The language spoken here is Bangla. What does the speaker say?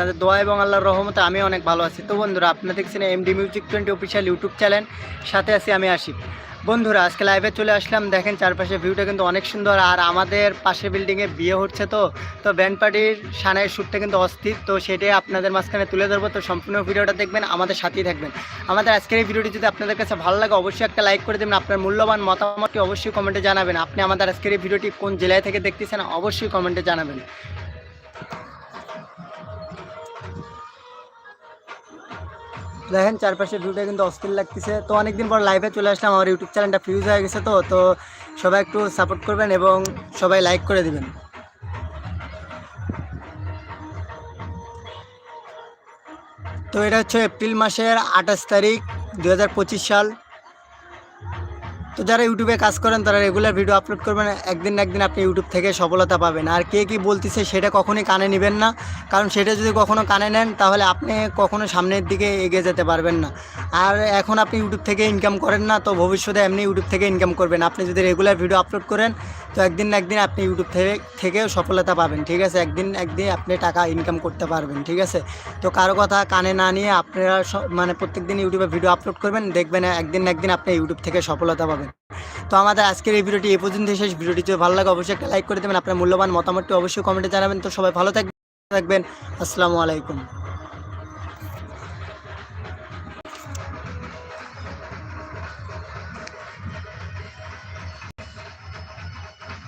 আপনাদের দোয়া এবং আল্লাহর রহমতে আমি অনেক ভালো আছি। তো বন্ধুরা, আপনারা দেখছেন MD music twenty official YouTube channel সাথে আছি আমি আসি বন্ধুরা, আজকে লাইভে চলে আসলাম। দেখেন চারপাশে ভিউটা কিন্তু অনেক সুন্দর। আর আমাদের পাশের বিল্ডিংয়ে বিয়ে হচ্ছে তো তো ব্যান্ড পার্টির সানের শ্যুটটা কিন্তু অস্থির। তো সেটাই আপনাদের মাঝখানে তুলে ধরবো। তো সম্পূর্ণ ভিডিওটা দেখবেন, আমাদের সাথেই থাকবেন। আমাদের আজকের এই ভিডিওটি যদি আপনাদের কাছে ভালো লাগে, অবশ্যই একটা লাইক করে দেবেন। আপনার মূল্যবান মতামতটি অবশ্যই কমেন্টে জানাবেন। আপনি আমাদের আজকের এই ভিডিওটি কোন জেলায় থেকে দেখতেছেন, অবশ্যই কমেন্টে জানাবেন। দেখেন চারপাশে ভিউটা কিন্তু অস্থির লাগতেছে। তো অনেকদিন পর লাইভে চলে আসলাম, আমার ইউটিউব চ্যানেলটা ফিউজ হয়ে গেছে তো। তো সবাই একটু সাপোর্ট করবেন এবং সবাই লাইক করে দেবেন। তো এটা হচ্ছে এপ্রিল মাসের আঠাশ তারিখ দু হাজার পঁচিশ সাল। তো যারা ইউটিউবে কাজ করেন, তারা রেগুলার ভিডিও আপলোড করবেন। একদিন না একদিন আপনি ইউটিউব থেকে সফলতা পাবেন। আর কে কী বলতেছে সেটা কখনই কানে নেবেন না। কারণ সেটা যদি কখনও কানে নেন, তাহলে আপনি কখনো সামনের দিকে এগিয়ে যেতে পারবেন না। আর এখন আপনি ইউটিউব থেকে ইনকাম করেন না, তো ভবিষ্যতে এমনি ইউটিউব থেকে ইনকাম করবেন। আপনি যদি রেগুলার ভিডিও আপলোড করেন তো একদিন না একদিন আপনি ইউটিউব থেকে, থেকেও সফলতা পাবেন, ঠিক আছে? একদিন একদিন আপনি টাকা ইনকাম করতে পারবেন, ঠিক আছে? তো কারও কথা কানে না নিয়ে আপনারা মানে প্রত্যেক দিন ইউটিউবে ভিডিও আপলোড করবেন, দেখবেন একদিন না একদিন আপনি ইউটিউব থেকে সফলতা পাবেন। তো আমাদের আজকের এই ভিডিওটি এ পর্যন্ত শেষ। ভিডিওটি যদি ভালো লাগে, অবশ্যই একটা লাইক করে দেবেন। আপনার মূল্যবান মতামতটি অবশ্যই কমেন্টে জানাবেন। তো সবাই ভালো থাকবেন থাকবেন। আসসালামু আলাইকুম।